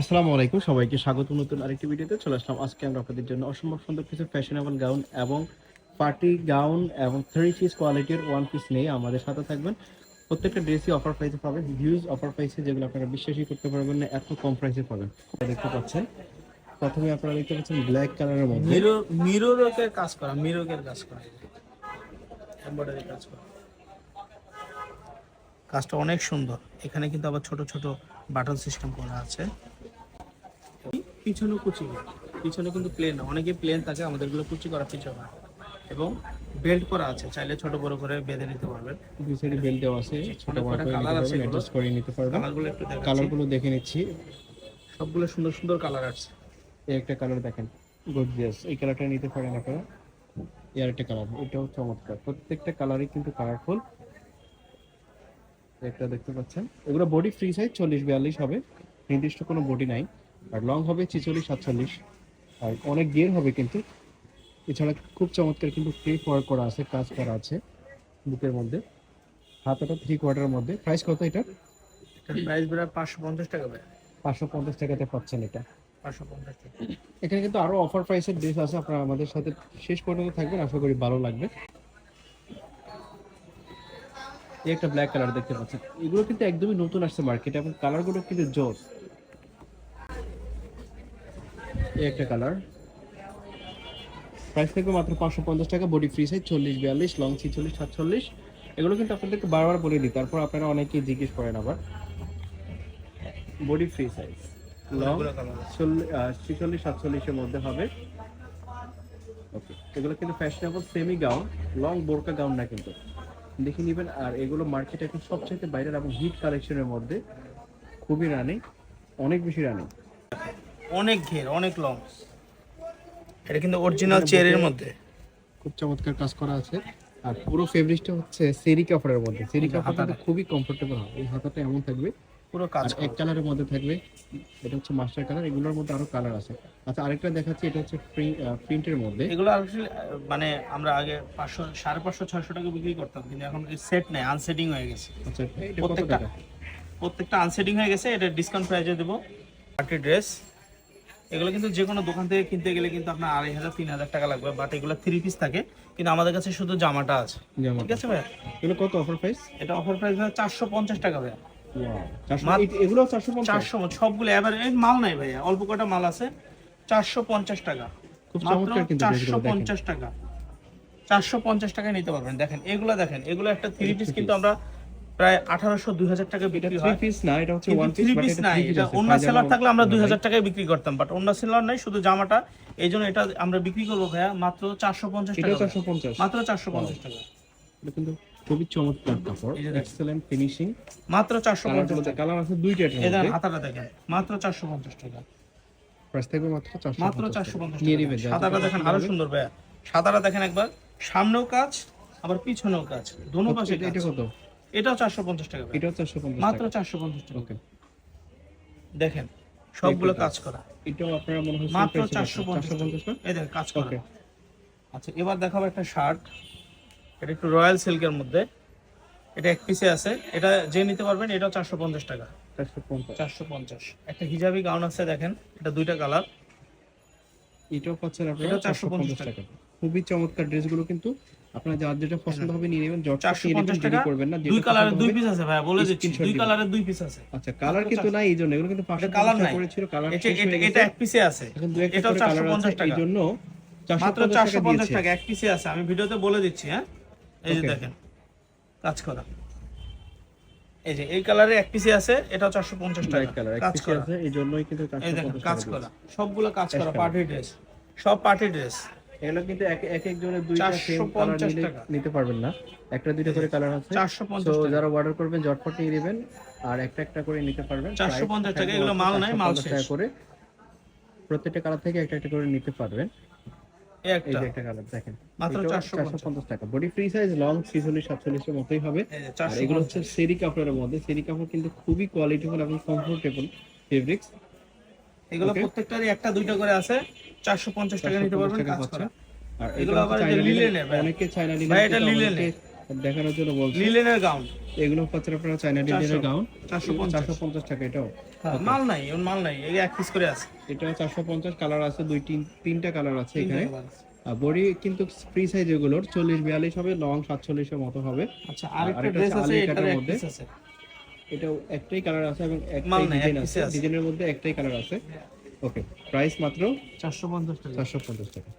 আসসালামু আলাইকুম, সবাইকে স্বাগত। নতুন আরেকটি ভিডিওতে চলে আসলাম। আজকে আমরা আপনাদের জন্য অসম্ভব সুন্দর কিছু ফ্যাশনেবল গাউন এবং পার্টি গাউন এবং থ্রি পিস কোয়ালিটির ওয়ান পিস নিয়ে আমাদের সাথে থাকবেন। প্রত্যেকটা ড্রেসই অফার প্রাইসে পাবেন হিউজ অফার প্রাইসে যেগুলো আপনারা বিশ্বাসই করতে পারবেন না, এত কম প্রাইসে পাবেন। দেখতে পাচ্ছেন, প্রথমে আপনারা দেখতে পাচ্ছেন ব্ল্যাক কালারের মধ্যে। মিরর কাজ করা কাজ করা। এমব্রয়ডারি কাজ করা। কাজটা অনেক সুন্দর। এখানে কিন্তু আবার ছোট ছোট বাটন সিস্টেম করা আছে। পিছনে কুচি পিছনে কিন্তু প্লেন না। অনেকে প্লেন থাকে আমাদেরগুলো কুচি করা পিছনে এবং বেল্ট করা আছে। চাইলে ছোট বড় করে বেঁধে নিতে পারবেন। দুই সাইডে বেল দেওয়া আছে। ছোট বড় করে অ্যাডজাস্ট করে নিতে পারবেন। কালারগুলো একটু দেখাচ্ছি। কালারগুলো দেখে নিচ্ছি। সবগুলো সুন্দর সুন্দর কালার আছে। এই একটা কালার দেখেন গর্জিয়াস এই কালারটা নিতে পারেন আপনারা। এই আরেকটা কালার এটাও চমৎকার। প্রত্যেকটা কালারই কিন্তু কালারফুল একটা দেখতে পাচ্ছেন। এগুলো বডি ফ্রি সাইজ চল্লিশ বিয়াল্লিশ হবে। নির্দিষ্ট কোনো বডি নাই। আর লং হবে ছিচল্লিশ সাতচল্লিশ। আর অনেক গিয়ার হবে কিন্তু। এছাড়া খুব চমৎকার কিন্তু ফ্রি ওয়ার্ক করা আছে কাজ করা আছে বুকের মধ্যে। হাতাটা থ্রি কোয়ার্টারের মধ্যে। প্রাইস কত এটা এটার প্রাইস বেড়া পাঁচশো পঞ্চাশ টাকা পাঁচশো পঞ্চাশ টাকাতে পাচ্ছেন এটা। পাঁচশো পঞ্চাশ টাকা। এখানে কিন্তু আরও অফার প্রাইসের ড্রেস আছে। আপনারা আমাদের সাথে শেষ পর্যন্ত থাকবেন। আশা করি ভালো লাগবে। একটা ব্ল্যাক কালার দেখতে পাচ্ছেন। এগুলো কিন্তু একদমই নতুন আসছে মার্কেটে এবং কালারগুলো কিন্তু জোর। এই একটা কালার প্রাইস থাকবে মাত্র পাঁচশো পঞ্চাশ টাকা বডি ফ্রি সাইজ চল্লিশ বিয়াল্লিশ লং ছিচল্লিশ সাতচল্লিশ। এগুলো কিন্তু আপনাদেরকে বারবার বলে দিই তারপর আপনারা অনেকেই জিজ্ঞেস করেন আবার। বডি ফ্রি সাইজ লং ছিচল্লিশ সাতচল্লিশের মধ্যে হবে। ওকে এগুলো কিন্তু ফ্যাশনেবল সেমি গাউন লং বোরকা গাউন না কিন্তু। দেখে নেবেন আর এগুলো মার্কেটে এখন সবচেয়ে বাইরের এবং হিট কালেকশনের মধ্যে। খুবই রানিং অনেক বেশি রানিং অনেক ঘের অনেক লং। এটা কিন্তু অরিজিনাল চেয়ারের মধ্যে। খুব চমৎকার কাজ করা আছে। আর পুরো ফেব্রিকটা হচ্ছে সেরি কাপড়ের মধ্যে। সেরি কাপড় কিন্তু হাতাটা। খুবই কমফোর্টেবল হবে। এই হাতাটা এমন থাকবে। পুরো কাজ এক কালারের মধ্যে থাকবে। এটা হচ্ছে মাস্টার কালার এগুলোর মধ্যে আরও কালার আছে। আচ্ছা আরেকটা দেখাচ্ছি। এটা হচ্ছে প্রিন্টের মধ্যে। এগুলো আসলে মানে আমরা আগে পাঁচশো সাড়ে পাঁচশো ছয়শো টাকা বিক্রি করতাম কিন্তু এখন সেট নেই আনসেটিং হয়ে গেছে। আচ্ছা প্রত্যেকটা প্রত্যেকটা আনসেটিং হয়ে গেছে। এটা ডিসকাউন্ট প্রাইজে দেবো। পার্টি ড্রেস এগুলো কিন্তু যে কোনো দোকান থেকে কিনতে গেলে কিন্তু আপনার আড়াই হাজার তিন হাজার টাকা লাগবে বাট এগুলো থ্রি পিস থাকে। কিন্তু আমাদের কাছে শুধু জামাটা আছে। ঠিক আছে ভাই এগুলো কত অফার প্রাইস এটা অফার প্রাইস চারশো পঞ্চাশ টাকা ভাই চারশো এগুলো চারশো চারশো সবগুলো এবার মাল নাই ভাইয়া অল্প কটা মাল আছে। চারশো পঞ্চাশ টাকা। খুব চমৎকার কিন্তু চারশো পঞ্চাশ টাকা। চারশো পঞ্চাশ টাকায় নিতে পারবেন। দেখেন এগুলো দেখেন। এগুলো একটা থ্রি পিস কিন্তু আমরা প্রায় আঠারোশো দুই হাজার টাকা বিক্রি হয়। পিস না এটা হচ্ছে ওয়ান থ্রি পিস পিস এটা অন্য সেলার থাকলে আমরা দুই হাজার টাকায় বিক্রি করতাম বাট অন্য সেলার নাই শুধু জামাটা। এই জন্য এটা আমরা বিক্রি করব ভাইয়া মাত্র চারশো পঞ্চাশ টাকা চারশো পঞ্চাশ। মাত্র চারশো পঞ্চাশ টাকা। কিন্তু খুবই চমৎকার কাপড়। এই যে দেখেন। এক্সেলেন্ট ফিনিশিং মাত্র চারশো পঞ্চাশ টাকা। কালার আছে দুইটা এটার দেখেন হাতাটা দেখেন। মাত্র চারশো পঞ্চাশ টাকা। প্রাইস থাকবে মাত্র চারশো মাত্র চারশো পঞ্চাশ নিয়ে টাকা নেবেন যা সাদাটা দেখেন আরও সুন্দর ভাইয়া। সাদাটা দেখেন একবার। সামনেও কাজ আবার পিছনেও কাজ। দোনো পাশে এটা কত? এটাও চারশো পঞ্চাশ টাকা। এটাও চারশো পঞ্চাশ মাত্র চারশো পঞ্চাশ টাকা। ওকে দেখেন সবগুলো কাজ করা। এটাও আপনারা মনে হয় মাত্র চারশো পঞ্চাশ 450 এই দেখেন কাজ করা। আচ্ছা এবার দেখাবো একটা শার্ট এটা একটু রয়্যাল সিল্কের মধ্যে। এটা এক পিসে আছে। এটা যে নিতে পারবেন এটাও চারশো পঞ্চাশ টাকা। চারশো পঞ্চাশ। একটা হিজাবি গাউন আছে দেখেন এটা দুইটা কালার এটাও পাচ্ছেন আপনারা চারশো পঞ্চাশ টাকা। খুবই চমৎকার ড্রেসগুলো কিন্তু আপনারা যার যেটা পছন্দ হবে নিয়ে নেবেন। জট নিয়ে নেবেন দেরি করবেন না দুই কালারের দুই পিস আছে ভাইয়া বলে দিচ্ছি দুই কালারের দুই পিস আছে। আচ্ছা কালার কিন্তু নাই এই জন্য এগুলো কিন্তু পাঁচশো কালার নাই। করে ছিল কালার এটা এটা- এক পিসে আছে। এখন দু একটা কালার আছে এই জন্য মাত্র পঞ্চাশ চারশো টাকা পঞ্চাশ টাকা এক পিসে আছে। আমি ভিডিওতে বলে দিচ্ছি হ্যাঁ? এই যে দেখেন কাজ করা। এই যে এই কালারে এক পিসে আছে চারশো পঞ্চাশ টাকা। কালার কাজ করা। আছে এই জন্যই কিন্তু কাজ করা। সবগুলো কাজ করা পার্টি ড্রেস সব পার্টি ড্রেস এগুলো কিন্তু এক এক একজনের দুইটা সেম কালার নিতে পারবেন না। একটা দুইটা করে কালার আছে। তো যারা অর্ডার করবেন জটপট নিয়ে নেবেন। আর একটা একটা করে নিতে পারবেন। 450 টাকা, এগুলো মাল নাই, মাল শেষ। করে। প্রত্যেকটা কালার থেকে একটা একটা করে নিতে পারবেন। এই একটা। যে একটা কালার দেখেন। মাত্র এটাও 450 450 টাকা। বডি ফ্রি সাইজ লং 46 47 এর মতোই হবে। আর এগুলো হচ্ছে সেরি কাপড়ের মধ্যে। সেরি কাপড় কিন্তু খুবই কোয়ালিটিফুল এবং কমফোর্টেবল ফেব্রিক্স এগুলো প্রত্যেকটারই একটা দুইটা করে আছে। চারশো পঞ্চাশ টাকা নিতে পারবেন কাজ করা। আর এগুলো আবার লিলেনের। অনেকে চাইনা ভাই, এটা লিলেনের। দেখানোর জন্য বলছি। লিলেনের গাউন। এগুলো আপনারা চাইনা ডিজাইনের গাউন। চারশো পঞ্চাশ। চারশো পঞ্চাশ টাকা এটাও। হ্যাঁ, মাল নাই ওর মাল নাই এই এক পিস করে আছে। এটা চারশো পঞ্চাশ কালার আছে দুই তিন তিনটা কালার আছে এখানে। বডি কিন্তু ফ্রি সাইজ এগুলোর চল্লিশ বিয়াল্লিশ হবে লং সাতচল্লিশের মতো হবে। আচ্ছা আর আরেকটা ড্রেস আছে এটার মধ্যে। এটাও একটাই কালার আছে এবং একটাই ডিজাইন আছে। ডিজাইনের মধ্যে একটাই কালার আছে। ওকে প্রাইস মাত্র চারশো পঞ্চাশ টাকা। চারশো পঞ্চাশ টাকা।